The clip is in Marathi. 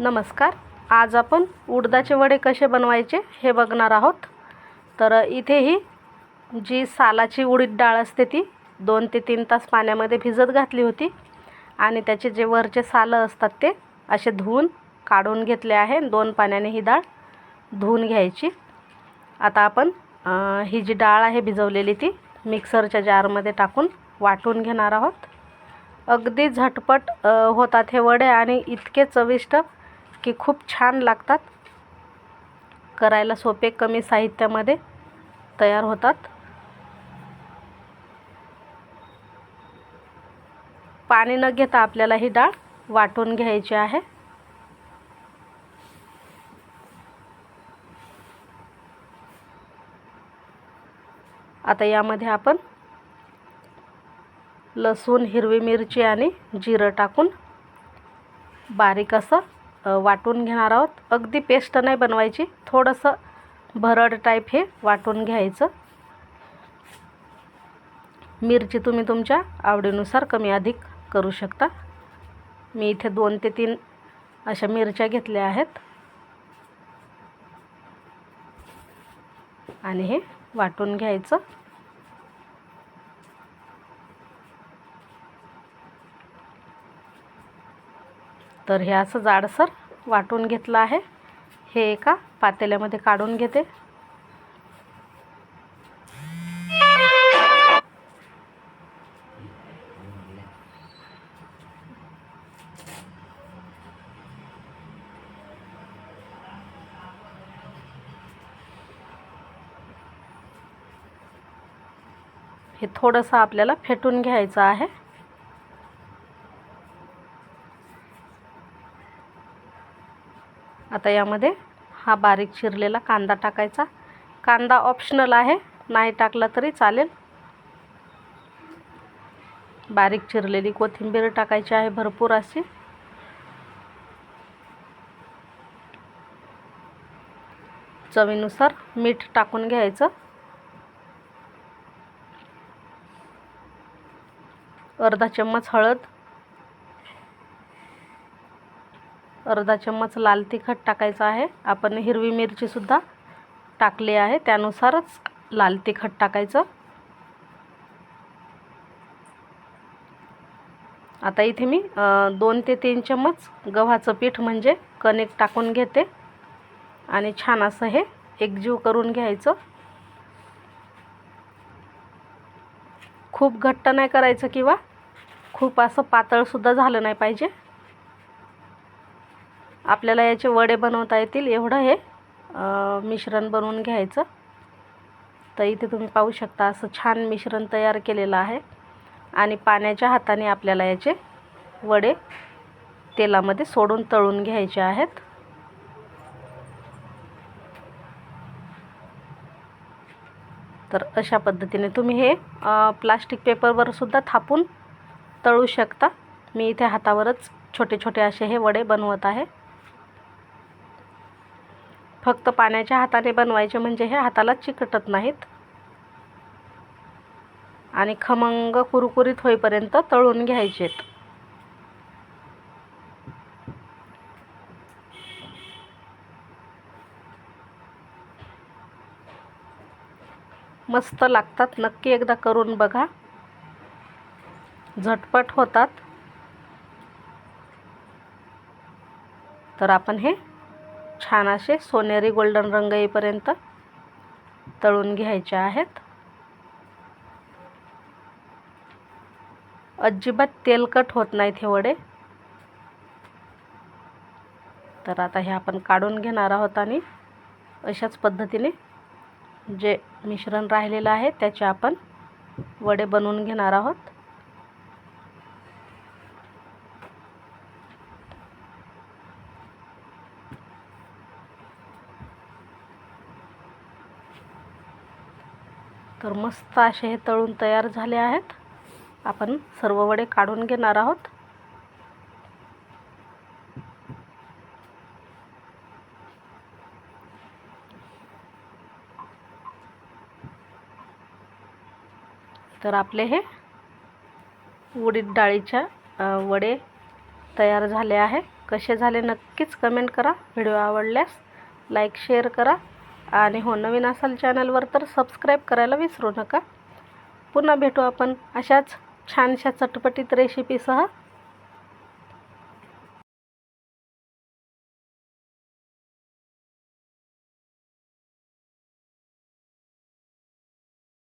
नमस्कार. आज आपण उडदाचे वडे कसे बनवायचे हे बघणार आहोत. तर इथे ही जी सालाची उडीद डाळ असते ती दोन ते तीन तास पाण्यामध्ये भिजत घातली होती. आणि त्याचे जे वरचे सालं असतात ते असे धुवून काढून घेतले आहे. दोन पाण्याने ही डाळ धुवून घ्यायची. आता आपण ही जी डाळ आहे भिजवलेली ती मिक्सरच्या जारमध्ये टाकून वाटून घेणार आहोत. अगदी झटपट होतात हे वडे आणि इतके चविष्ट की खूप छान लागतात. करायला सोपे कमी साहित्यामध्ये तयार होतात. पाणी न घेता आपल्याला ही डाळ वाटून घ्यायची आहे. आता यामध्ये आपण लसूण हिरवी मिरची आणि जिरं टाकून बारीक असं वाटून घेणार आहोत. अगदी पेस्ट नाही बनवायची. थोडंसं भरड टाईप हे वाटून घ्यायचं. मिरची तुम्ही तुमच्या आवडीनुसार कमी अधिक करू शकता. मी इथे दोन ते तीन अशा मिरच्या घेतल्या आहेत. आणि हे वाटून घ्यायचं. तर हे असं जाडसर वाटून घेतलं आहे. हे एका पातेल्यामध्ये काढून घेते. हे थोडंसं आपल्याला फेटून घ्यायचं आहे. आता यामध्ये हा बारीक चिरलेला कांदा टाकायचा. कांदा ऑप्शनल आहे नाही टाकला तरी चालेल. बारीक चिरलेली कोथिंबीर टाकायची आहे भरपूर अशी. चवीनुसार मीठ टाकून घ्यायचं. अर्धा चम्मच हळद अर्धा चम्मच लाल तिखट टाकायचं आहे. आपण हिरवी मिरचीसुद्धा टाकली आहे. त्यानुसारच लाल तिखट टाकायचं. आता इथे मी दोन ते तीन चम्मच गव्हाचं पीठ म्हणजे कणिक टाकून घेते. आणि छान असं हे एकजीव करून घ्यायचं. खूप घट्ट नाही करायचं किंवा खूप असं पातळसुद्धा झालं नाही पाहिजे. आपल्याला याचे वडे बनवता येतील एवढं हे मिश्रण बनवून घ्यायचं. तर इथे तुम्ही पाहू शकता असं छान मिश्रण तयार केलेलं आहे. आणि पाण्याच्या हाताने आपल्याला याचे वडे तेलामध्ये सोडून तळून घ्यायचे आहेत. तर अशा पद्धतीने तुम्ही हे प्लास्टिक पेपरवर सुद्धा थापून तळू शकता. मी इथे हातावरच छोटे छोटे असे हे वडे बनवत आहे. फक्त पाण्याच्या हाताने बनवायचे म्हणजे हे हाताला चिकटत नाहीत. आणि खमंग कुरकुरीत होईपर्यंत तळून घ्यायचेत. मस्त लागतात. नक्की एकदा करून बघा. झटपट होतात. तर आपण हे छान असे सोनेरी गोल्डन रंग येईपर्यंत तळून घ्यायचे आहेत. अजिबात तेलकट होत नाहीत हे वडे तर आता हे आपण काढून घेणार आहोत आणि अशाच पद्धतीने जे मिश्रण राहिलेलं आहे त्याचे आपण वडे बनवून घेणार आहोत. तर मस्त असे हे तळून तयार झाले आहेत. आपण सर्व वडे काढून घेणार आहोत. तर आपले हे उडीद डाळीच्या वडे तयार झाले आहे. कसे झाले नक्कीच कमेंट करा. व्हिडिओ आवडल्यास लाईक शेअर करा. आणि हो नवीन असाल चॅनलवर तर सबस्क्राईब करायला विसरू नका. पुन्हा भेटू आपण अशाच छानशा चटपटीत रेसिपीसह